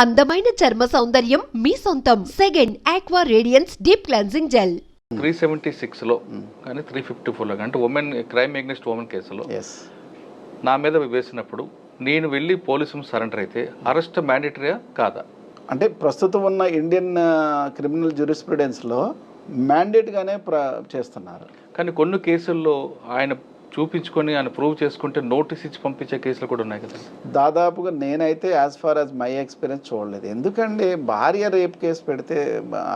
అందమైన చర్మ సౌందర్యం మీ సొంతం. Second aqua radiance deep cleansing gel three seventy సిక్స్లో కానీ త్రీ ఫిఫ్టీ ఫోర్లో అంటే ఉమెన్ క్రైమ్ ఎగ్నెస్ట్ ఉమెన్ కేసులో ఎస్ నా మీద వేసినప్పుడు నేను వెళ్ళి పోలీసు సరెండర్ అయితే అరెస్ట్ మ్యాండేటరీయా కాదా? అంటే ప్రస్తుతం ఉన్న ఇండియన్ క్రిమినల్ జ్యూరిస్ప్రుడెన్స్లో మ్యాండేట్గానే ప్ర చేస్తున్నారు. కానీ కొన్ని కేసుల్లో ఆయన చూపించుకొని ఆయన ప్రూవ్ చేసుకుంటే నోటీస్ ఇచ్చి పంపించే కేసులు కూడా ఉన్నాయి కదా. దాదాపుగా నేనైతే as far as my experience చూడలేదు. ఎందుకంటే భార్య రేప్ కేసు పెడితే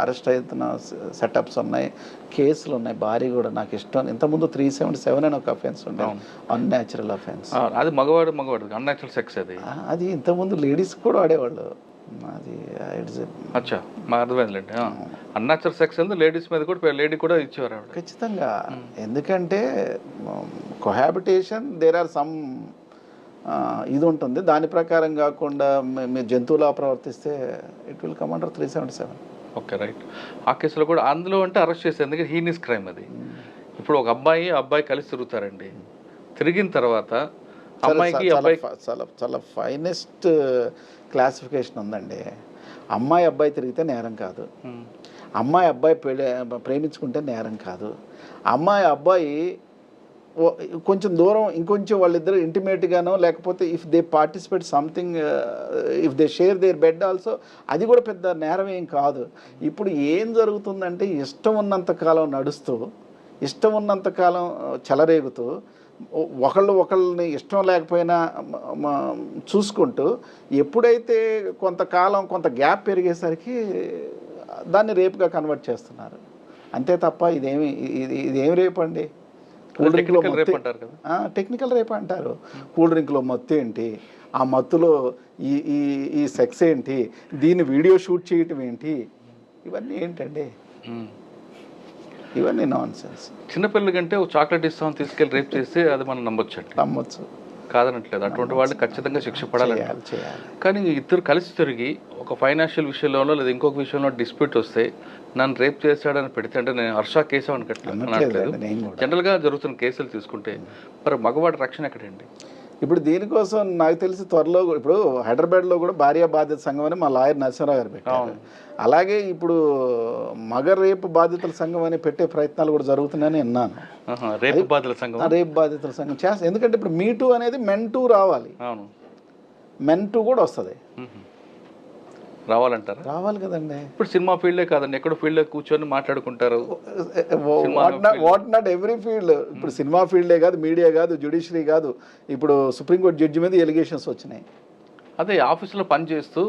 అరెస్ట్ అవుతున్న సెటప్స్ ఉన్నాయి కేసులు ఉన్నాయి. భార్య కూడా నాకు ఇష్టం. ఇంతకుముందు త్రీ సెవెంటీ సెవెన్ అని ఒక అఫెన్స్ ఉండే. అన్యాచురల్ అఫెన్స్ అది మగవాడు మగవాడు అన్యాచురల్ సెక్స్ అది. అది ఇంతకుముందు లేడీస్ కూడా ఆడేవాళ్ళు. అది ఇట్స్ అచ్చా మా అర్థమైందిలేండి అన్యాచురల్ సెక్స్ లేడీస్ మీద కూడా లేడీ కూడా ఇచ్చేవారు ఆవిడ? ఖచ్చితంగా. ఎందుకంటే కొహాబిటేషన్ దేర్ ఆర్ సమ్ ఇది ఉంటుంది. దాని ప్రకారం కాకుండా మీ- మీరు జంతువులా ప్రవర్తిస్తే it will come under three seventy seven okay right. ఆ కేసులో కూడా అందులో అంటే అరెస్ట్ చేసేది ఎందుకంటే హీనిస్ క్రైమ్ అది. ఇప్పుడు ఒక అబ్బాయి అబ్బాయి కలిసి తిరుగుతారండి. తిరిగిన తర్వాత అమ్మాయికి అబ్బాయి చాలా చాలా ఫైనెస్ట్ క్లాసిఫికేషన్ ఉందండి. అమ్మాయి అబ్బాయి తిరిగితే నేరం కాదు. అమ్మాయి అబ్బాయి ప్రేమించుకుంటే నేరం కాదు. అమ్మాయి అబ్బాయి కొంచెం దూరం ఇంకొంచెం వాళ్ళిద్దరు ఇంటిమేట్గానో లేకపోతే if they participate something if they share their bed also అది కూడా పెద్ద నేరం ఏం కాదు. ఇప్పుడు ఏం జరుగుతుందంటే ఇష్టం ఉన్నంత కాలం నడుస్తూ ఇష్టం ఉన్నంత కాలం చెలరేగుతూ ఒకళ్ళు ఒకళ్ళని ఇష్టం లేకపోయినా చూసుకుంటూ ఎప్పుడైతే కొంతకాలం కొంత గ్యాప్ పెరిగేసరికి దాన్ని రేపుగా కన్వర్ట్ చేస్తున్నారు. అంతే తప్ప ఇదేమి ఇది ఇదేమి రేపు అండి? కూల్ డ్రింక్లో. టెక్నికల్ రేప్ అంటారు కూల్ డ్రింక్లో మత్తు ఏంటి? ఆ మత్తులో ఈ ఈ ఈ సెక్స్ ఏంటి? దీన్ని వీడియో షూట్ చేయటం ఏంటి? ఇవన్నీ ఏంటండి. ఇవన్నీ నాన్ సెన్స్ చిన్నపిల్లల కంటే ఒక చాక్లెట్ ఇస్తాం తీసుకెళ్ళి రేప్ చేస్తే అది మనం నమ్మొచ్చండి. నమ్మొచ్చు. కాదనట్లేదు. అటువంటి వాళ్ళు ఖచ్చితంగా శిక్ష చేయాలి కానీ ఇద్దరు కలిసి తిరిగి ఒక ఫైనాన్షియల్ విషయంలోనో లేదా ఇంకొక విషయంలో డిస్ప్యూట్ వస్తే నన్ను రేప్ చేశాడని పెడితే అంటే నేను హర్ష కేసు అనట్లేదు కూడా. జనరల్గా జరుగుతున్న కేసులు తీసుకుంటే మరి మగవాడి రక్షణ ఎక్కడండి? ఇప్పుడు దీనికోసం నాకు తెలిసి త్వరలో ఇప్పుడు హైదరాబాద్లో కూడా భార్య బాధ్యత సంఘం అని మా లాయర్ నరసింహరావు గారు పెట్టారు. అలాగే ఇప్పుడు మగ రేపు బాధితుల సంఘం అని పెట్టే ప్రయత్నాలు కూడా జరుగుతున్నాయని విన్నాను. రేపు బాధల సంఘం? రేపు బాధితుల సంఘం చేస్తా ఎందుకంటే ఇప్పుడు మీ టూ అనేది మెన్ టూ రావాలి. మెన్ టూ కూడా వస్తుంది. రావాలంటారా? రావాలి కదండి. ఇప్పుడు సినిమా ఫీల్డే కాదండి ఎక్కడో ఫీల్డ్లో కూర్చొని మాట్లాడుకుంటారు. What not every field. ఇప్పుడు సినిమా ఫీల్డే కాదు మీడియా కాదు జ్యుడిషియరీ కాదు. ఇప్పుడు సుప్రీంకోర్టు జడ్జి మీద ఎలిగేషన్స్ వచ్చినాయి. అదే ఆఫీసులో పని చేస్తూ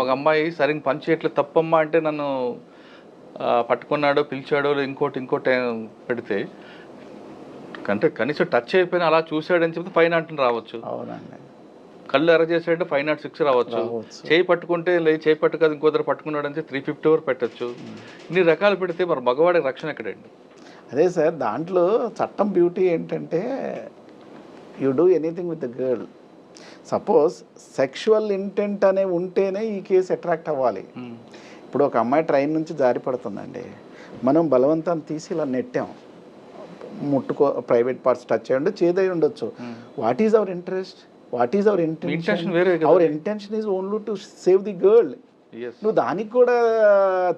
ఒక అమ్మాయి సరిగ్గా పని చేయట్లేదు తప్పమ్మా అంటే నన్ను పట్టుకున్నాడో పిలిచాడో ఇంకోటి ఇంకోటి పెడితే అంటే కనీసం టచ్ అయిపోయినా అలా చూశాడని చెప్తే ఫైవ్ నాట్ రావచ్చు. అవునండి. కళ్ళు ఎర్ర చేసాడంటే ఫైవ్ నాట్ సిక్స్ రావచ్చు. చేయి పట్టుకుంటే లేదు చేయి పట్టు కాదు ఇంకో దగ్గర పట్టుకున్నాడు అంటే త్రీ ఫిఫ్టీ వరకు పెట్టచ్చు. ఇన్ని రకాలు పెడితే మరి మగవాడికి రక్షణ ఎక్కడండి? అదే సార్ దాంట్లో చట్టం బ్యూటీ ఏంటంటే you do anything with the girl suppose sexual intent అనే ఉంటేనే ఈ కేసు అట్రాక్ట్ అవ్వాలి. ఇప్పుడు ఒక అమ్మాయి ట్రైన్ నుంచి జారి పడుతుందండి. మనం బలవంతం తీసి ఇలా నెట్టాం. ముట్టుకో ప్రైవేట్ పార్ట్స్ టచ్ అయ్యి చేదై ఉండొచ్చు. What is our interest what is our intention. Our intention is only to save the girl. నువ్వు దానికి కూడా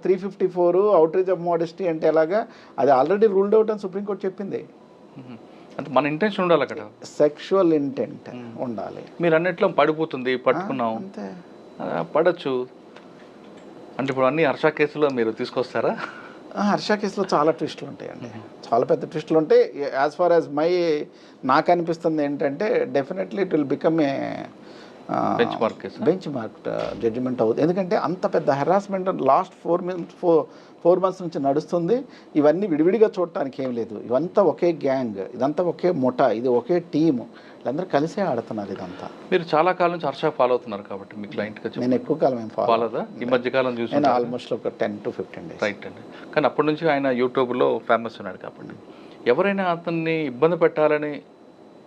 three fifty four outrage of modesty అంటే ఎలాగా? అది ఆల్రెడీ రూల్డ్ అవుట్ అని సుప్రీంకోర్టు చెప్పింది. అంటే మన ఇంటెన్షన్ ఉండాలి అక్కడ. సెక్షువల్ ఇంటెంట్ ఉండాలి. మీరు అన్నిట్లో పడిపోతుంది పట్టుకున్నాం. పడచ్చు. అంటే ఇప్పుడు అన్ని హర్ష కేసులో మీరు తీసుకొస్తారా? హర్ష కేసులో చాలా ట్విస్టులు ఉంటాయండి. చాలా పెద్ద ట్విస్టులు ఉంటాయి. యాజ్ ఫార్ యాజ్ మై నాకు అనిపిస్తుంది ఏంటంటే definitely it will become a case, huh? Benchmark judgement అవుతుంది. ఎందుకంటే అంత పెద్ద harassment last four months four four months నుంచి నడుస్తుంది. ఇవన్నీ విడివిడిగా చూడటానికి ఏం లేదు. ఇవంతా ఒకే గ్యాంగ్ ఇదంతా ఒకే ముఠ ఇది ఒకే టీము. వీళ్ళందరూ కలిసే ఆడుతున్నారు ఇదంతా. మీరు చాలా కాలం నుంచి హర్ష ఫాలో అవుతున్నారు కాబట్టి మీ క్లయింట్గా నేను ఎక్కువ కాలం ఏం ఫాలో ఈ మధ్య కాలం చూసి నేను ఆల్మోస్ట్ ఒక ten to fifteen days. Right అండి. కానీ అప్పటి నుంచి ఆయన యూట్యూబ్లో ఫేమస్ ఉన్నాడు కాబట్టి. ఎవరైనా అతన్ని ఇబ్బంది పెట్టాలని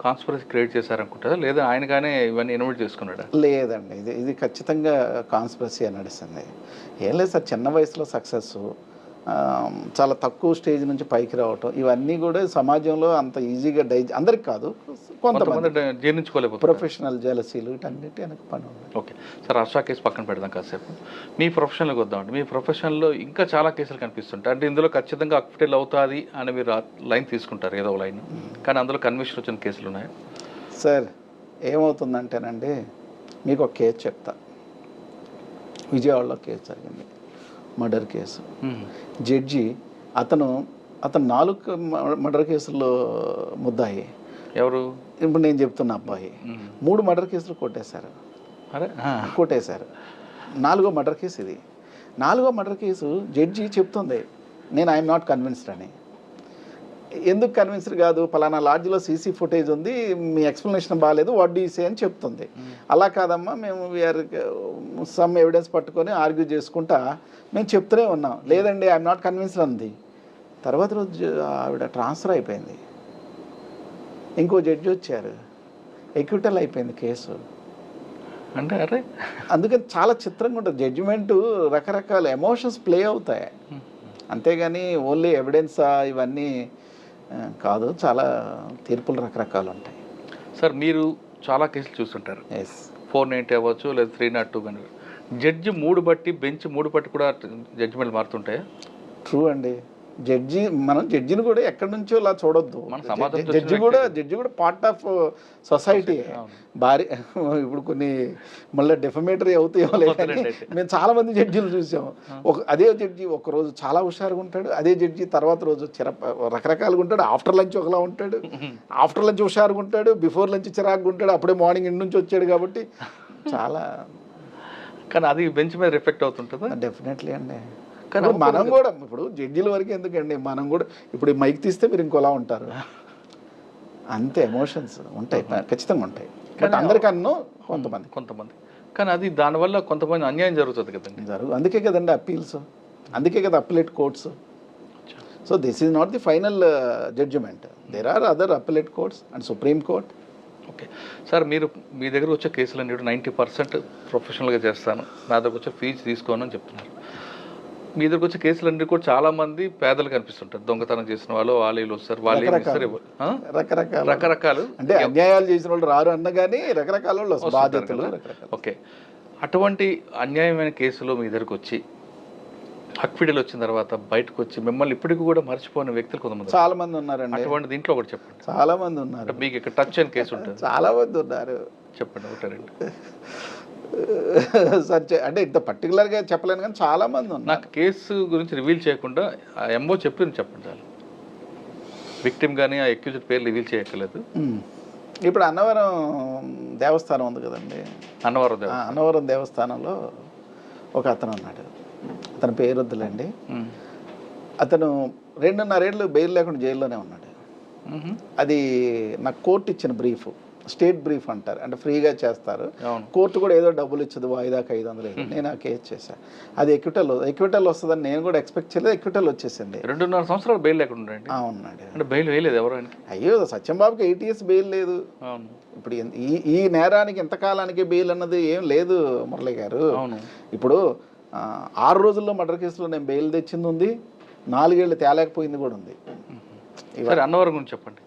కాన్స్పరసీ క్రియేట్ చేశారనుకుంటారా? లేదా ఆయనగానే ఇవన్నీ ఇన్వైట్ చేసుకున్నాడా? లేదండి. ఇది ఇది ఖచ్చితంగా కాన్స్పరసీ అని నడుస్తుంది ఏం లేదు సార్ చిన్న వయసులో సక్సెస్ చాలా తక్కువ స్టేజ్ నుంచి పైకి రావటం ఇవన్నీ కూడా సమాజంలో అంత ఈజీగా డై అందరికి కాదు కొంతమంది ప్రొఫెషనల్ జలసీలు వీటన్నిటి వెనక పని ఉంది ఓకే. సార్ హర్ష కేసు పక్కన పెడదాం కాసేపు. మీ ప్రొఫెషన్లోకి వద్దామండి మీ ప్రొఫెషన్లో ఇంకా చాలా కేసులు కనిపిస్తుంటాయి. అంటే ఇందులో ఖచ్చితంగా అక్విటల్ అవుతుంది అని మీరు లైన్ తీసుకుంటారు ఏదో లైన్. కానీ అందులో కన్విక్షన్ వచ్చిన కేసులు ఉన్నాయి? సార్ ఏమవుతుందంటేనండి మీకు ఒక కేసు చెప్తా. విజయవాడలో కేసు జరిగింది. Murder case. జడ్జి అతను అతను నాలుగు మర్డర్ కేసుల్లో ముద్దాయి. ఎవరు? ఇప్పుడు నేను చెప్తున్న అబ్బాయి. మూడు మర్డర్ కేసులు కొట్టేశారు. కొట్టేశారు. నాలుగో మర్డర్ కేసు ఇది. నాలుగో మర్డర్ కేసు జడ్జి చెప్తుంది. నేను ఐఎమ్ నాట్ కన్విన్స్డ్ అని. ఎందుకు కన్విన్స్డ్ కాదు? పలానా లాడ్జ్లో సీసీ ఫుటేజ్ ఉంది మీ ఎక్స్ప్లెనేషన్ బాగాలేదు వాట్ డూ సే అని చెప్తుంది. అలా కాదమ్మా మేము వీఆర్ సమ్ ఎవిడెన్స్ పట్టుకొని ఆర్గ్యూ చేసుకుంటా మేము చెప్తూనే ఉన్నాం. లేదండి ఐఎమ్ నాట్ కన్విన్స్డ్ అంది. తర్వాత రోజు ఆవిడ ట్రాన్స్ఫర్ అయిపోయింది. ఇంకో జడ్జి వచ్చారు. ఎక్విటల్ అయిపోయింది కేసు. అంటే అరే. అందుకని చాలా చిత్రంగా ఉంటుంది. జడ్జిమెంట్ రకరకాల ఎమోషన్స్ ప్లే అవుతాయి. అంతేగాని ఓన్లీ ఎవిడెన్సా ఇవన్నీ కాదు చాలా తీర్పులు రకరకాలు ఉంటాయి. సార్ మీరు చాలా కేసులు చూస్తుంటారు. ఎస్ ఫోర్ నైంటీ అవ్వచ్చు లేదా త్రీ నాట్ టూ కానీ జడ్జి మూడు బట్టి బెంచ్ మూడు బట్టి కూడా జడ్జిమెంట్ మారుతుంటాయా? ట్రూ అండి. జడ్జి మనం జడ్జిని కూడా ఎక్కడి నుంచో ఇలా చూడొద్దు. జడ్జి- కూడా జడ్జి కూడా పార్ట్ ఆఫ్ సొసైటీ అవును. భారీ ఇప్పుడు కొన్ని మళ్ళీ డెఫమేటరీ అవుతాయో లేదో కానీ అవుతారండి అయితే. మేము చాలా మంది జడ్జిలు చూసాం ఒక అదే జడ్జి ఒక రోజు చాలా హుషారుగా ఉంటాడు అదే జడ్జి తర్వాత రోజు చిర రకరకాలుగా ఉంటాడు. ఆఫ్టర్ లంచ్ ఒకలా ఉంటాడు. ఆఫ్టర్ లంచ్ హుషారుగా ఉంటాడు. బిఫోర్ లంచ్ చిరాకుగా ఉంటాడు. అప్పుడే మార్నింగ్ ఇంటి నుంచి వచ్చాడు కాబట్టి చాలా కానీ అది బెంచ్ మీద రిఫెక్ట్ అవుతుంటుందా? డెఫినెట్లీ అండి. కానీ మనం కూడా ఇప్పుడు జడ్జిల వరకు ఎందుకండి? మనం కూడా ఇప్పుడు ఈ మైక్ తీస్తే మీరు ఇంకోలా ఉంటారు. అంతే ఎమోషన్స్ ఉంటాయి ఖచ్చితంగా ఉంటాయి. బట్ అందరికన్నా కొంతమంది. కొంతమంది. కానీ అది దానివల్ల కొంతమంది అన్యాయం జరుగుతుంది కదండి. జరుగు అందుకే కదండి అప్పీల్స్. అందుకే కదా appellate courts. So this is not the final judgement there are other appellate courts and supreme court okay sir మీరు మీ దగ్గర వచ్చే కేసులన్నీ నైంటీ పర్సెంట్ ప్రొఫెషనల్గా చేస్తాను. నా దగ్గర వచ్చే ఫీజు తీసుకోను అని చెప్తున్నారు. మీ దగ్గరకు వచ్చే కేసులన్నీ కూడా చాలా మంది పేదలు కనిపిస్తుంటారు. దొంగతనం చేసిన వాళ్ళు వాళ్ళు వస్తారు వాళ్ళు? రకరకాల. రకరకాలు. అంటే అన్యాయాలు చేసిన వాళ్ళు రారు అన్న కానీ రకరకాల వాళ్ళు. బాధ్యతలు ఓకే. అటువంటి అన్యాయమైన కేసులో మీ దగ్గరకు వచ్చి అక్విడల్ వచ్చిన తర్వాత బయటకు వచ్చి మిమ్మల్ని ఇప్పటికి కూడా మర్చిపోయిన వ్యక్తులు కొంతమంది. చాలా మంది ఉన్నారండి. అటువంటి దీంట్లో ఒకటి చెప్పండి. చాలా మంది ఉన్నారు మీకు ఇక్కడ టచ్ అయిన కేసు ఉంటుంది. చాలా మంది ఉన్నారు. చెప్పండి ఒకటి రెండు. సర్చ్ అంటే ఇంత పర్టికులర్గా చెప్పలేను కానీ చాలా మంది ఉన్నారు. నాకు కేసు గురించి రివీల్ చేయకుండా ఆ ఎంఓ చెప్పి చెప్పండి చాలు విక్టిమ్ కానీ ఆ ఎక్యూజ్డ్ పేరు రివీల్ చేయక్కర్లేదు. ఇప్పుడు అన్నవరం దేవస్థానం ఉంది కదండి. అన్నవరం అన్నవరం దేవస్థానంలో ఒక అతను ఉన్నాడు. అతని పేరు వద్దులేండి. అతను రెండున్నరేళ్ళు బెయిల్ లేకుండా జైల్లోనే ఉన్నాడు. అది నాకు కోర్టు ఇచ్చిన బ్రీఫ్. స్టేట్ బ్రీఫ్ అంటారు. అంటే ఫ్రీగా చేస్తారు. కోర్టు కూడా ఏదో డబ్బులు ఇచ్చదు వాయిదాకి ఐదు వందలు. నేను ఆ కేసు చేశాను అది ఎక్విటల్ ఎక్విటల్ వస్తుందని నేను కూడా ఎక్స్పెక్ట్ చేయలేదు. ఎక్విటల్ వచ్చేసింది. రెండున్నర సంవత్సరాలు బెయిల్ లేకుండా ఉన్నాడు అంటే బెయిల్ వేయలేదు ఎవరు అయ్యో సత్యంబాబుకి ఎయిట్ ఇయర్స్ బెయిల్ లేదు. అవును. ఇప్పుడు ఈ ఈ నేరానికి ఎంతకాలానికి బెయిల్ అన్నది ఏం లేదు మురళి గారు. అవును. ఇప్పుడు ఆరు రోజుల్లో మర్డర్ కేసులో నేను బెయిల్ తెచ్చింది ఉంది. నాలుగేళ్ళు తేలేకపోయింది కూడా ఉంది. అన్నవరం గురించి చెప్పండి.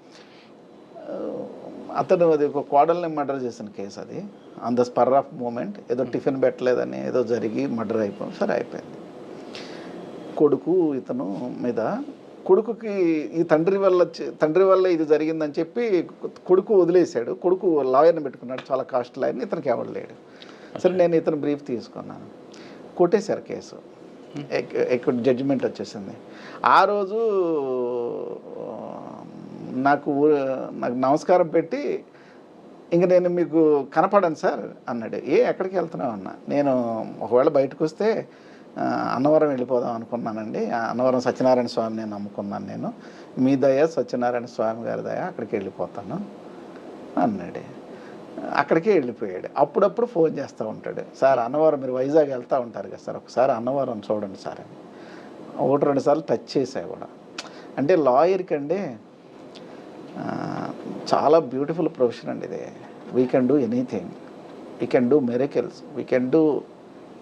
ఆ, అతను అది ఒక కోడల్ని మర్డర్ చేసిన కేసు అది. On the spur of moment. ఏదో టిఫిన్ పెట్టలేదని ఏదో జరిగి మర్డర్ అయిపోయింది సరే అయిపోయింది. కొడుకు ఇతను మీద కొడుకుకి ఈ తండ్రి వల్ల తండ్రి వల్ల ఇది జరిగిందని చెప్పి కొడుకు వదిలేశాడు. కొడుకు లాయర్ని పెట్టుకున్నాడు. చాలా కాస్ట్ లాయర్ని. ఇతనికి ఎవడు లేడు. సరే నేను ఇతను బ్రీఫ్ తీసుకున్నాను. కొట్టేశారు కేసు. ఎక్కువ జడ్జిమెంట్ వచ్చేసింది. ఆ రోజు నాకు ఊ- నాకు నమస్కారం పెట్టి ఇంక నేను మీకు కనపడను సార్ అన్నాడు. ఏ ఎక్కడికి వెళ్తున్నావు అన్న? నేను ఒకవేళ బయటకు వస్తే అన్నవరం వెళ్ళిపోదాం అనుకున్నానండి. అన్నవరం సత్యనారాయణ స్వామి నేను నమ్ముకున్నాను నేను. మీ దయ సత్యనారాయణ స్వామి గారి దయ అక్కడికి వెళ్ళిపోతాను అన్నాడు. అక్కడికే వెళ్ళిపోయాడు. అప్పుడప్పుడు ఫోన్ చేస్తూ ఉంటాడు. సార్ అన్నవరం మీరు వైజాగ్ వెళ్తూ ఉంటారు కదా సార్ ఒకసారి అన్నవరం చూడండి సార్ ఒకటి రెండు సార్లు టచ్ చేసా కూడా. అంటే లాయర్కి అండి చాలా బ్యూటిఫుల్ ప్రొఫెషన్ అండి ఇది. We can do anything we can do miracles we can do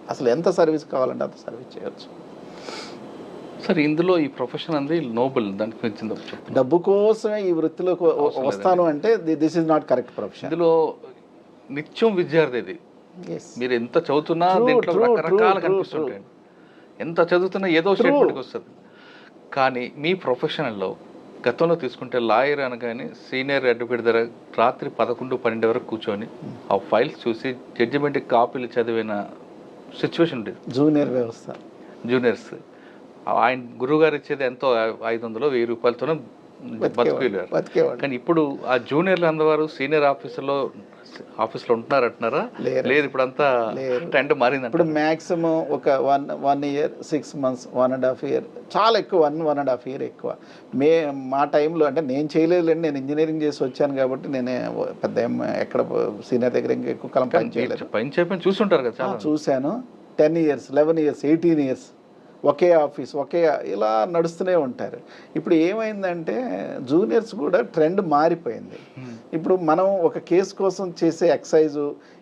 అసలు ఎంత సర్వీస్ కావాలంటే అంత సర్వీస్ చేయొచ్చు. సార్ ఇందులో ఈ ప్రొఫెషన్ అనేది నోబెల్ దానికి చెప్పండి. డబ్బు కోసమే ఈ వృత్తిలోకి వ- వస్తాను అంటే this is not correct profession ఇందులో నిత్యం విద్యార్థి ఇది. మీరు ఎంత చదువుతున్నా దీంట్లో రకరకాలు కనిపిస్తుంటాయి ఎంత చదువుతున్నా ఏదో స్టేట్మెంట్కి వస్తుంది. కానీ మీ ప్రొఫెషనల్లో గతంలో తీసుకుంటే లాయర్ అనగానే సీనియర్ అడ్వకేట్ దగ్గర రాత్రి పదకొండు పన్నెండు వరకు కూర్చొని ఆ ఫైల్స్ చూసి జడ్జిమెంట్ కాపీలు చదివిన సిచ్యువేషన్ ఉండేది. జూనియర్ వ్యవస్థ. జూనియర్స్. ఆయన గురువు గారు ఇచ్చేది ఎంతో ఐదు వందలు వెయ్యి రూపాయలతోనే బతికేవారు కానీ ఇప్పుడు ఆ జూనియర్లు అందవారు సీనియర్ ఆఫీసులో ఆఫీస్లో ఉంటున్నారు అంటున్నారా. లేదు ఇప్పుడు అంతా. ట్రెండ్ మారింది ఇప్పుడు మ్యాక్సిమం ఒక one one year six months one and half year చాలా ఎక్కువ one one and half year ఎక్కువ. మే మా టైంలో అంటే నేను చేయలేదులేండి నేను ఇంజనీరింగ్ చేసి వచ్చాను కాబట్టి నేను పెద్ద ఎక్కడ సీనియర్ దగ్గర ఇంకా ఎక్కువ కాలం పని చేయలేదు. పైన చెప్పని చూస్తుంటారు కదా చాలా చూశాను. Ten years eleven years eighteen years ఒకే ఆఫీస్ ఒకే ఇలా నడుస్తూనే ఉంటారు. ఇప్పుడు ఏమైందంటే జూనియర్స్ కూడా ట్రెండ్ మారిపోయింది. ఇప్పుడు మనం ఒక కేసు కోసం చేసే ఎక్సైజ్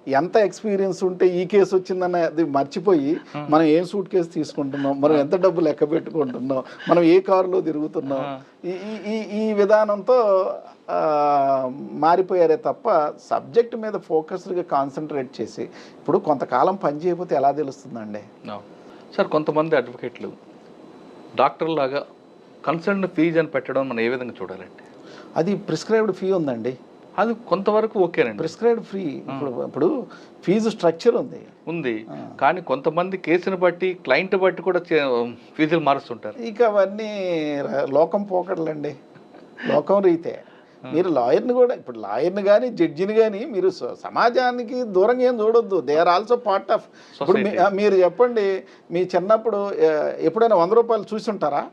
ఎంత ఎక్స్పీరియన్స్ ఉంటే ఈ కేసు వచ్చిందన్న అది మర్చిపోయి మనం ఏం సూట్ కేసు తీసుకుంటున్నాం మనం ఎంత డబ్బు లెక్క పెట్టుకుంటున్నాం మనం ఏ కారులో తిరుగుతున్నాం ఈ ఈ- ఈ విధానంతో మారిపోయారే తప్ప సబ్జెక్ట్ మీద ఫోకస్డ్గా కాన్సన్ట్రేట్ చేసి ఇప్పుడు కొంతకాలం పని చేయకపోతే ఎలా తెలుస్తుందండి. సార్ కొంతమంది అడ్వకేట్లు డాక్టర్ లాగా కన్సల్ట్ ఫీజ్ అని పెట్టడం మనం ఏ విధంగా చూడాలండి? అది ప్రిస్క్రైబ్డ్ ఫీ ఉందండి. అది కొంతవరకు ఓకేనండి. ప్రిస్క్రైబ్డ్ ఫీ ఇప్పుడు ఇప్పుడు ఫీజు స్ట్రక్చర్ ఉంది. ఉంది. కానీ కొంతమంది కేసుని బట్టి క్లయింట్ బట్టి కూడా చే- ఫీజులు మారుస్తుంటారు. ఇక అవన్నీ లోకం పోకడలండి. లోకం రీతే. మీరు లాయర్ని కూడా ఇప్పుడు లాయర్ని కానీ జడ్జిని కానీ మీరు సమాజానికి దూరంగా ఏం చూడొద్దు. They are also part of ఇప్పుడు మీరు చెప్పండి మీ చిన్నప్పుడు ఎప్పుడైనా వంద రూపాయలు చూసుంటారా?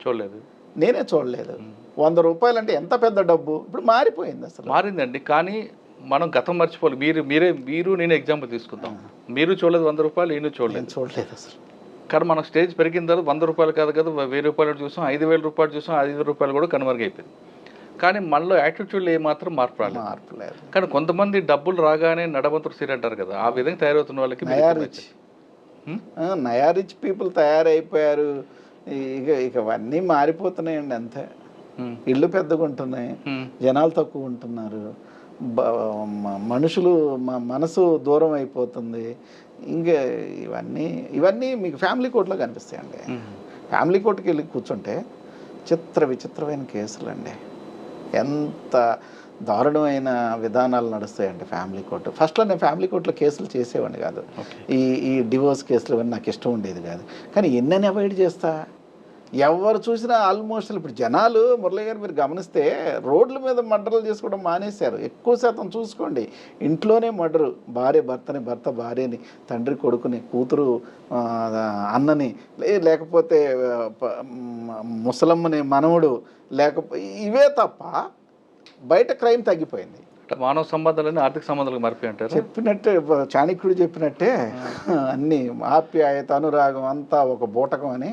చూడలేదు. నేనే చూడలేదు. వంద రూపాయలు అంటే ఎంత పెద్ద డబ్బు? ఇప్పుడు మారిపోయింది అసలు. మారిందండి కానీ మనం గతం మర్చిపోవాలి మీరు మీరే మీరు నేను ఎగ్జాంపుల్ తీసుకుందాం. మీరు చూడలేదు వంద రూపాయలు నేను చూడలేదు. చూడలేదు అసలు. కానీ మన స్టేజ్ పెరిగిన తర్వాత వంద రూపాయలు కాదు కదా వెయ్యి రూపాయలు చూసాం ఐదు వేల రూపాయలు చూసాం ఐదు రూపాయలు కూడా కనుమరుగైపోయింది కానీ మనలో యాటిట్యూడ్లో ఏమాత్రం మార్పు రాలేదు. మార్పు లేదు కానీ కొంతమంది డబ్బులు రాగానే నడవంతుడు సీర్ అంటారు కదా ఆ విధంగా తయారవుతున్న వాళ్ళకి మీరు నయా ఎక్కువ రిచ్ హ్మ్? ఆ, నయా రిచ్ పీపుల్ తయారైపోయారు. ఇక ఇక అవన్నీ మారిపోతున్నాయండి అంతే. ఇళ్ళు పెద్దగా ఉంటున్నాయి. జనాలు తక్కువ ఉంటున్నారు మనుషులు మనసు దూరం అయిపోతుంది. ఇంకా ఇవన్నీ ఇవన్నీ మీకు ఫ్యామిలీ కోర్టులో కనిపిస్తాయండి. ఫ్యామిలీ కోర్టుకి వెళ్ళి కూర్చుంటే చిత్ర విచిత్రమైన కేసులు అండి ఎంత దారుణమైన విధానాలు నడుస్తాయండి ఫ్యామిలీ కోర్టు. ఫస్ట్లో నేను ఫ్యామిలీ కోర్టులో కేసులు చేసేవాడిని కాదు. ఈ ఈ డివోర్స్ కేసులు ఇవన్నీ నాకు ఇష్టం ఉండేది కాదు. కానీ ఎన్నని అవాయిడ్ చేస్తా? ఎవరు చూసినా ఆల్మోస్ట్ ఇప్పుడు జనాలు మురళి గారు మీరు గమనిస్తే రోడ్ల మీద మర్డర్లు చేసుకోవడం మానేశారు. ఎక్కువ శాతం చూసుకోండి. ఇంట్లోనే మర్డరు. భార్య భర్తని భర్త భార్యని తండ్రి కొడుకుని కూతురు అన్నని లేకపోతే ముసలమ్మని మనవడు లేకపోతే ఇవే తప్ప బయట క్రైమ్ తగ్గిపోయింది. అంటే మానవ సంబంధాలని ఆర్థిక సంబంధాలకు మారిపోయి అంటారు? చెప్పినట్టే చాణక్యుడు చెప్పినట్టే అన్ని ఆప్యాయత అనురాగం అంతా ఒక బూటకం అని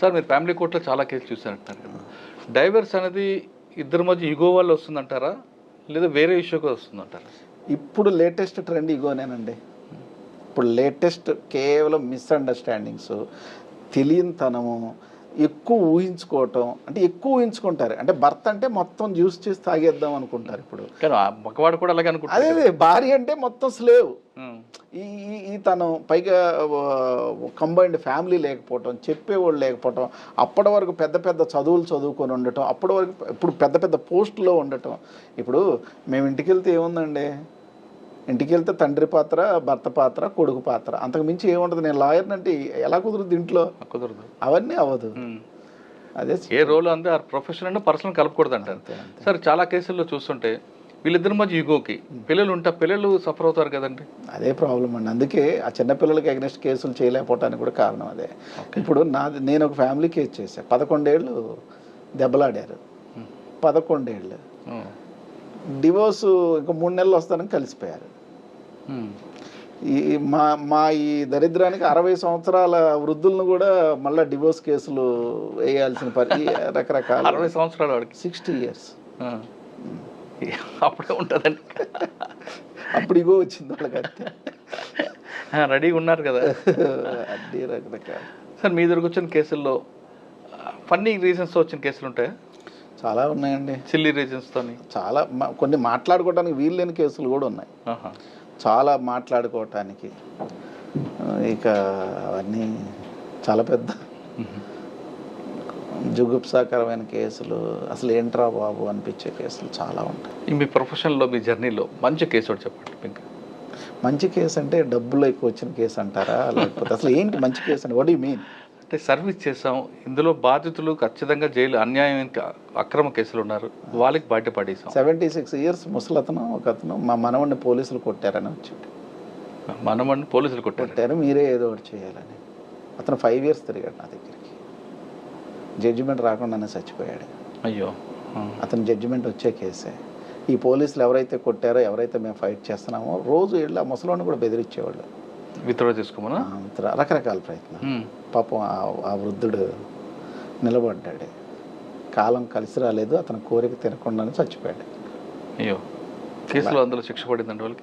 సార్ మీరు ఫ్యామిలీ కోర్టులో చాలా కేసులు చూసారంటున్నారు కదా. డైవర్స్ అనేది ఇద్దరి మధ్య ఇగో వల్ల వస్తుందంటారా? లేదా వేరే ఇష్యూగా వస్తుందంటారా? ఇప్పుడు లేటెస్ట్ ట్రెండ్ ఇగోనేనండి. ఇప్పుడు లేటెస్ట్ కేవలం మిస్అండర్స్టాండింగ్స్ తెలియనితనము ఎక్కువ ఊహించుకోవటం అంటే ఎక్కువ ఊహించుకుంటారు. అంటే భర్త అంటే మొత్తం జ్యూస్ చేసి తాగేద్దాం అనుకుంటారు ఇప్పుడు. మగవాడు కూడా అలాగే అనుకుంటారు అదే భార్య అంటే మొత్తం స్లేవ్. ఈ ఈ- తను పైగా కంబైన్డ్ ఫ్యామిలీ లేకపోవటం చెప్పేవాళ్ళు లేకపోవటం అప్పటి వరకు పెద్ద పెద్ద చదువులు చదువుకొని ఉండటం అప్పటి వరకు ఇప్పుడు పెద్ద పెద్ద పోస్టులో ఉండటం. ఇప్పుడు మేము ఇంటికి వెళ్తే ఏముందండి? ఇంటికి వెళ్తే తండ్రి పాత్ర భర్త పాత్ర కొడుకు పాత్ర. అంతకు మించి ఏముండదు. నేను లాయర్ని అంటే ఎలా కుదురుద్ది ఇంట్లో? కుదరదు. అవన్నీ అవ్వదు. అదే ఏ రోల్ అంతే ఆ ప్రొఫెషన్ అంటే పర్సనల్ కలపకూడదు అంటారు. సార్ చాలా కేసుల్లో చూస్తుంటే వీళ్ళిద్దరి మధ్య ఈగోకి. పిల్లలు ఉంటే పిల్లలు సఫర్ అవుతారు కదండి. అదే ప్రాబ్లం అండి. అందుకే ఆ చిన్నపిల్లలకి అగ్నెస్ట్ కేసులు చేయలేకపోవటానికి కూడా కారణం అదే. ఇప్పుడు నాది నేను ఒక ఫ్యామిలీ కేసు చేశాను పదకొండేళ్ళు దెబ్బలాడారు. పదకొండేళ్ళు. డివోర్స్ ఇంకా మూడు నెలలు వస్తానని కలిసిపోయారు. ఈ మా మా ఈ దరిద్రానికి అరవై సంవత్సరాల వృద్ధులను కూడా మళ్ళీ డివోర్స్ కేసులు వేయాల్సిన పరి రకరకాల అరవై సంవత్సరాలు వాడికి. Sixty years. అప్పుడే ఉంటుందండి. అప్పుడు ఇగో వచ్చింది వాళ్ళకి అంతే రెడీగా ఉన్నారు కదా. అన్ని రకరకాల. సార్ మీ దగ్గరకు వచ్చిన కేసుల్లో ఫన్నీ రీజన్స్ వచ్చిన కేసులు ఉంటాయా? చాలా ఉన్నాయండి. సిల్లీ రీజన్స్తోని చాలా కొన్ని మాట్లాడుకోవడానికి వీలు లేని కేసులు కూడా ఉన్నాయి. చాలా మాట్లాడుకోవటానికి ఇక అవన్నీ చాలా పెద్ద జుగుప్సాకరమైన కేసులు అసలు ఏంట్రా బాబు అనిపించే కేసులు చాలా ఉంటాయి. మీ ప్రొఫెషన్లో మీ జర్నీలో మంచి కేసు చెప్పండి మీకు మంచి కేసు అంటే డబ్బులు ఎక్కువ వచ్చిన కేసు అంటారా? లేకపోతే అసలు ఏంటి మంచి కేసు అంటే వాట్ యూ మీన్ అంటే సర్వీస్ చేసాం ఇందులో బాధితులు ఖచ్చితంగా జైలు అన్యాయం అక్రమ కేసులు ఉన్నారు. వాళ్ళకి బయటపడేసాం సెవెంటీ సిక్స్ ఇయర్స్ ముసలతను ఒక అతను మా మనవడిని పోలీసులు కొట్టారని వచ్చింది. మనమని పోలీసులు కొట్టారు. కొట్టారు మీరే ఏదో ఒకటి చేయాలని. అతను ఫైవ్ ఇయర్స్ తిరిగాడు నా దగ్గరికి. జడ్జిమెంట్ రాకుండానే చచ్చిపోయాడు. అయ్యో. అతని జడ్జిమెంట్ వచ్చే కేసే. ఈ పోలీసులు ఎవరైతే కొట్టారో ఎవరైతే మేము ఫైట్ చేస్తున్నామో రోజు వెళ్ళి ఆ ముసలోని కూడా బెదిరించేవాళ్ళు. విత్డ్రా చేసుకోమనా? రకరకాల ప్రయత్నాలు. ఉమ్. పాపం ఆ- వృద్ధుడు నిలబడ్డాడు. కాలం కలిసి రాలేదు అతని కోరిక తినకుండానే చచ్చిపోయాడు. అయ్యో. కేసులో అందులో శిక్ష పడిందండి వాళ్ళకి?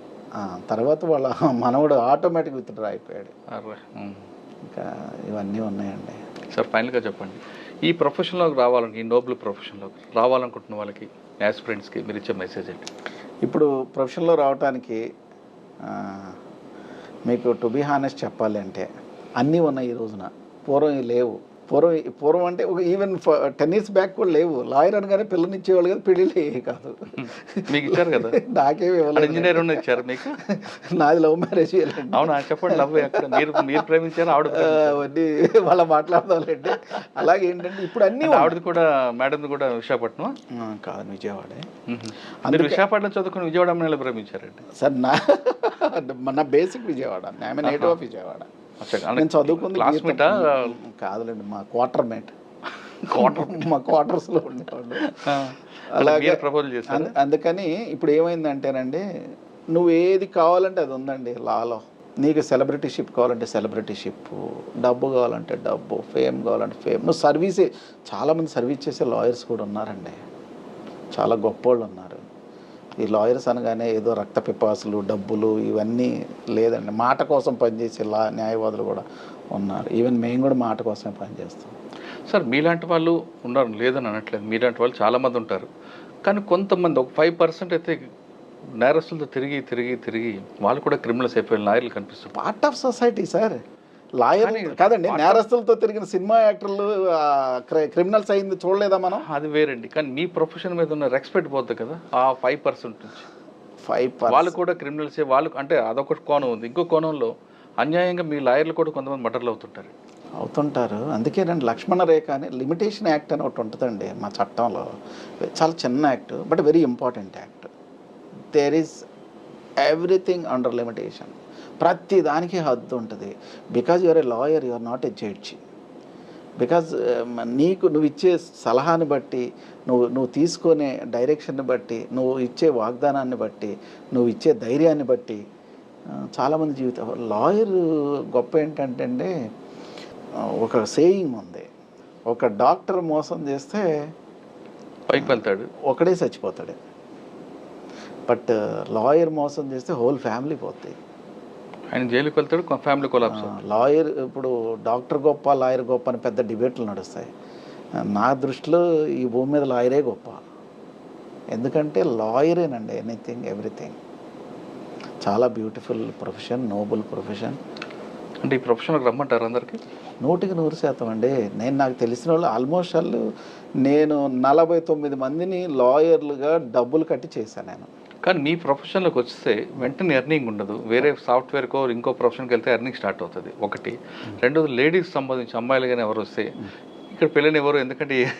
తర్వాత వాళ్ళ మనవడు ఆటోమేటిక్ విత్డ్రా అయిపోయాడు. ఇంకా ఇవన్నీ ఉన్నాయండి. సార్ ఫైనల్గా చెప్పండి. ఈ ప్రొఫెషన్లోకి రావాలని ఈ నోబుల్ ప్రొఫెషన్లోకి రావాలనుకుంటున్న వాళ్ళకి యాస్పిరెంట్స్కి మీరు ఇచ్చే మెసేజ్ ఏంటి? ఇప్పుడు ప్రొఫెషన్లో రావడానికి మీకు టు బీ హానెస్ట్ చెప్పాలి అంటే అన్నీ ఉన్నాయి ఈ రోజున. పూర్వం లేవు. పూర్వం పూర్వం అంటే ఒక ఈవెన్ టెన్ ఇయర్స్ బ్యాక్ కూడా లేవు. లాయర్ అనగానే పిల్లనిచ్చేవాళ్ళు కదా పెళ్ళిళ్ళు కాదు. మీకు ఇచ్చారు కదా? నాకేమి ఇంజనీర్ ఉన్న ఇచ్చారు మీకు? నాది లవ్ మ్యారేజ్ అవునా? చెప్పండి లవ్ మీరు మీరు ప్రేమించారు ఆవిడ అవన్నీ వాళ్ళ మాట్లాడదాంలేండి. అలాగే ఏంటంటే ఇప్పుడు అన్నీ. ఆవిడది కూడా మేడంది కూడా విశాఖపట్నం కాదు విజయవాడే. మీరు విశాఖపట్నం చదువుకుని విజయవాడ అమ్మాయిలు ప్రేమించారండి? సార్ నా నా basic Vijayawada. I native of Vijayawada. నేను చదువుకుంది క్లాస్మేటా కాదులేండి మా క్వార్టర్ మేట్ క్వార్టర్ మా క్వార్టర్స్లో ఉండేవాళ్ళు అలాగే అందుకని ఇప్పుడు ఏమైందంటేనండి నువ్వు ఏది కావాలంటే అది ఉందండి లాలో. నీకు సెలబ్రిటీషిప్ కావాలంటే సెలబ్రిటీషిప్ డబ్బు కావాలంటే డబ్బు ఫేమ్ కావాలంటే ఫేమ్ నువ్వు సర్వీసే చాలామంది సర్వీస్ చేసే లాయర్స్ కూడా ఉన్నారండి. చాలా గొప్పోళ్ళు ఉన్నారు. ఈ లాయర్స్ అనగానే ఏదో రక్త పిపాసులు డబ్బులు ఇవన్నీ లేదండి. మాట కోసం పనిచేసే లా న్యాయవాదులు కూడా ఉన్నారు. ఈవెన్ మేము కూడా మాట కోసమే పనిచేస్తాం. సార్ మీలాంటి వాళ్ళు ఉన్నారు. లేదని అనట్లేదు. మీలాంటి వాళ్ళు చాలా మంది ఉంటారు. కానీ కొంతమంది ఒక ఫైవ్ పర్సెంట్ అయితే నేరస్తులతో తిరిగి తిరిగి తిరిగి వాళ్ళు కూడా క్రిమినల్స్ అయిపోయిన లాయర్లు కనిపిస్తారు part of society sir lawyer కాదండి నేరస్తులతో తిరిగిన సినిమా యాక్టర్లు క్రిమినల్స్ అయింది చూడలేదా మనం? అది వేరండి. కానీ మీ ప్రొఫెషన్ మీద ఉన్న రెస్పెక్ట్ పోతుంది కదా ఆ ఫైవ్ పర్సెంట్ నుంచి. ఫైవ్ వాళ్ళు కూడా క్రిమినల్సే వాళ్ళు అంటే అదొక కోణం ఉంది. ఇంకో కోణంలో అన్యాయంగా మీ లాయర్లు కూడా కొంతమంది మర్డర్లు అవుతుంటారు. అవుతుంటారు. అందుకేనండి లక్ష్మణ రేఖ అని లిమిటేషన్ యాక్ట్ అని ఒకటి ఉంటుందండి మా చట్టంలో. చాలా చిన్న act but very important act. There is everything under limitation. ప్రతి దానికి హద్దు ఉంటుంది. Because you're a lawyer you're not a judge because నీకు నువ్వు ఇచ్చే సలహాని బట్టి నువ్వు నువ్వు తీసుకునే డైరెక్షన్ని బట్టి నువ్వు ఇచ్చే వాగ్దానాన్ని బట్టి నువ్వు ఇచ్చే ధైర్యాన్ని బట్టి చాలామంది జీవితం లాయర్ గొప్ప ఏంటంటే ఒక సేయింగ్ ఉంది. ఒక డాక్టర్ మోసం చేస్తే పైకి వెళ్తాడు. ఒకడే చచ్చిపోతాడు. బట్ లాయర్ మోసం చేస్తే హోల్ ఫ్యామిలీ పోతాయి ఆయన జైలుకి వెళ్తాడు ఫ్యామిలీ కొలాప్స్ లాయర్ ఇప్పుడు డాక్టర్ గొప్ప లాయర్ గొప్ప అని పెద్ద డిబేట్లు నడుస్తాయి. నా దృష్టిలో ఈ భూమి మీద లాయరే గొప్ప. ఎందుకంటే లాయరేనండి ఎనీథింగ్ ఎవ్రీథింగ్ చాలా బ్యూటిఫుల్ ప్రొఫెషన్ నోబుల్ ప్రొఫెషన్ అంటే ఈ ప్రొఫెషన్కి రమ్మంటారు అందరికి? నూటికి నూరు శాతం అండి. నేను నాకు తెలిసిన వాళ్ళు ఆల్మోస్ట్ వాళ్ళు నేను నలభై తొమ్మిది మందిని లాయర్లుగా డబ్బులు కట్టి చేశాను నేను. కానీ మీ ప్రొఫెషన్లోకి వస్తే వెంటనే ఎర్నింగ్ ఉండదు. వేరే సాఫ్ట్వేర్కో ఇంకో ప్రొఫెషన్కి వెళ్తే ఎర్నింగ్ స్టార్ట్ అవుతుంది. ఒకటి. రెండోది లేడీస్ సంబంధించి అమ్మాయిలు కానీ ఎవరు వస్తే ఇక్కడ పెళ్ళని ఎవరు? ఎందుకంటే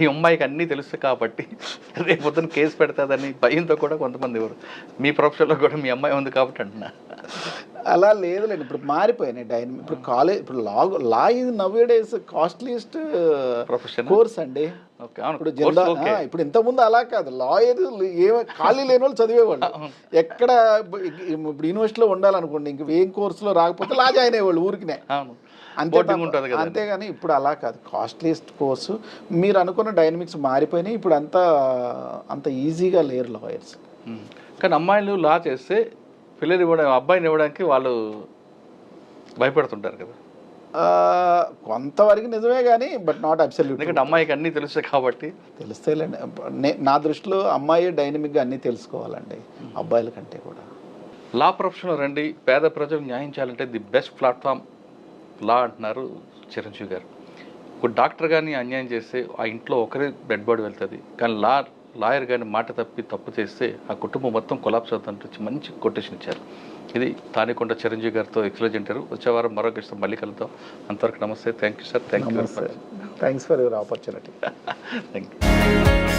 ఈ- అమ్మాయికి అన్నీ తెలుసు కాబట్టి. రేపు పొద్దున కేసు పెడతాదని భయంతో కూడా కొంతమంది ఎవరు? మీ ప్రొఫెషన్లో కూడా మీ అమ్మాయి ఉంది కాబట్టి అంటున్నా. అలా లేదులేండి. ఇప్పుడు మారిపోయినాయి డైనమిక్ ఇప్పుడు కాలేజ్ ఇప్పుడు లా లా ఇది nowadays costliest profession course అండి. ఇప్పుడు ఇప్పుడు ఇంతకుముందు అలా కాదు. లాయర్ ఏ ఖాళీ లేని వాళ్ళు చదివేవాళ్ళు. ఎక్కడ ఇప్పుడు యూనివర్సిటీలో ఉండాలనుకోండి ఇంక ఏం కోర్సులో రాకపోతే లా జాయిన్ అయ్యేవాళ్ళు ఊరికినే. ఉంటుంది కదా అంతేగాని ఇప్పుడు అలా కాదు. కాస్ట్లీస్ట్ కోర్సు మీరు అనుకున్న డైనమిక్స్ మారిపోయినాయి. ఇప్పుడు అంత అంత ఈజీగా లేరు లాయర్స్. కానీ అమ్మాయిలు లా చేస్తే పిల్లలు ఇవ్వడం అబ్బాయిని ఇవ్వడానికి వాళ్ళు భయపడుతుంటారు కదా. కొంతవరకు నిజమే కానీ బట్ నాట్ అబ్సల్యూట్ ఎందుకంటే అమ్మాయికి అన్నీ తెలుసు కాబట్టి. తెలుస్తేలేండి. నే- నా దృష్టిలో అమ్మాయి డైనమిక్గా అన్నీ తెలుసుకోవాలండి. అబ్బాయిల కంటే కూడా. లా ప్రొఫెషన్లో రండి. పేద ప్రజలకు న్యాయం చేయాలంటే ది బెస్ట్ ప్లాట్ఫామ్ లా అంటున్నారు చిరంజీవి గారు. ఒక డాక్టర్ కానీ అన్యాయం చేస్తే ఆ ఇంట్లో ఒకరే డెడ్ బాడీ వెళ్తుంది. కానీ లా లాయర్ కానీ మాట తప్పి తప్పు చేస్తే ఆ కుటుంబం మొత్తం కొలాప్స్ అవుతుంటే మంచి కొటేషన్ ఇచ్చారు. ఇది తానికొండ చిరంజీవి గారితో ఎక్సలెంట్ ఇంటారు వచ్చే వారం మరొక ఇష్టం మళ్ళీ కలుద్దాం. అంతవరకు నమస్తే. Thank you sir. Thank you thanks for your opportunity. Thank you